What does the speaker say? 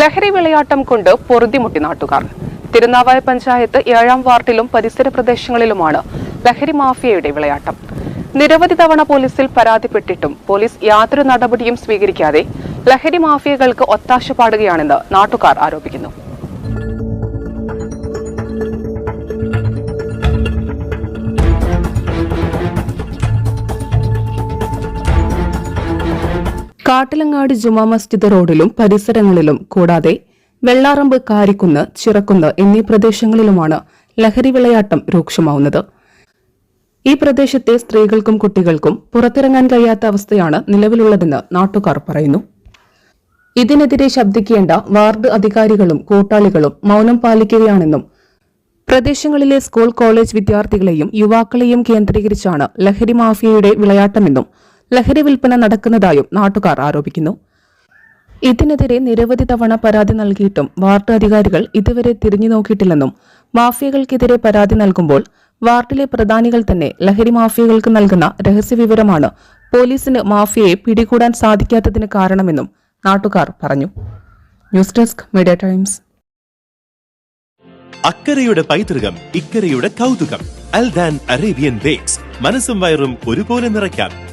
ലഹരി വിളയാട്ടം കൊണ്ട് പൊറുതിമുട്ടി നാട്ടുകാർ. തിരുനാവായ പഞ്ചായത്ത് ഏഴാം വാർഡിലും പരിസര പ്രദേശങ്ങളിലുമാണ് ലഹരി മാഫിയയുടെ വിളയാട്ടം. നിരവധി തവണ പോലീസിൽ പരാതിപ്പെട്ടിട്ടും പോലീസ് യാതൊരു നടപടിയും സ്വീകരിക്കാതെ ലഹരി മാഫിയകൾക്ക് ഒത്താശ പാടുകയാണെന്ന് നാട്ടുകാർ ആരോപിക്കുന്നു. കാട്ടിലങ്ങാട് ജുമാ മസ്ജിദ് റോഡിലും പരിസരങ്ങളിലും കൂടാതെ വെള്ളാറമ്പ് കാരിക്കുന്ന് ചിറക്കുന്ന് എന്നീ പ്രദേശങ്ങളിലുമാണ് ലഹരി വിളയാട്ടം രൂക്ഷമാവുന്നത്. ഈ പ്രദേശത്തെ സ്ത്രീകൾക്കും കുട്ടികൾക്കും പുറത്തിറങ്ങാൻ കഴിയാത്ത അവസ്ഥയാണ് നിലവിലുള്ളതെന്ന് നാട്ടുകാർ പറയുന്നു. ഇതിനെതിരെ ശബ്ദിക്കേണ്ട വാർഡ് അധികാരികളും കൂട്ടാളികളും മൗനം പാലിക്കുകയാണെന്നും പ്രദേശങ്ങളിലെ സ്കൂൾ കോളേജ് വിദ്യാർത്ഥികളെയും യുവാക്കളെയും കേന്ദ്രീകരിച്ചാണ് ലഹരി മാഫിയയുടെ വിളയാട്ടമെന്നും ലഹരി വിൽപ്പന നടക്കുന്നതായും നാട്ടുകാർ ആരോപിക്കുന്നു. ഇതിനെതിരെ നിരവധി തവണ പരാതി നൽകിയിട്ടും വാർഡ് അധികാരികൾ ഇതുവരെ തിരിഞ്ഞു നോക്കിയിട്ടില്ലെന്നും മാഫിയകൾക്കെതിരെ പരാതി നൽകുമ്പോൾ വാർഡിലെ പ്രധാനികൾ തന്നെ ലഹരി മാഫിയകൾക്ക് നൽകുന്ന രഹസ്യവിവരമാണ് പോലീസിന് മാഫിയയെ പിടികൂടാൻ സാധിക്കാത്തതിന് കാരണമെന്നും നാട്ടുകാർ പറഞ്ഞു. News desk media times. അക്കരയുടെ പൈതൃകം ഇക്കരയുടെ കൗതുകം. Aldan Arabian bakes. മനസ്സും വയറും ഒരുപോലെ നിറയ്ക്കാം.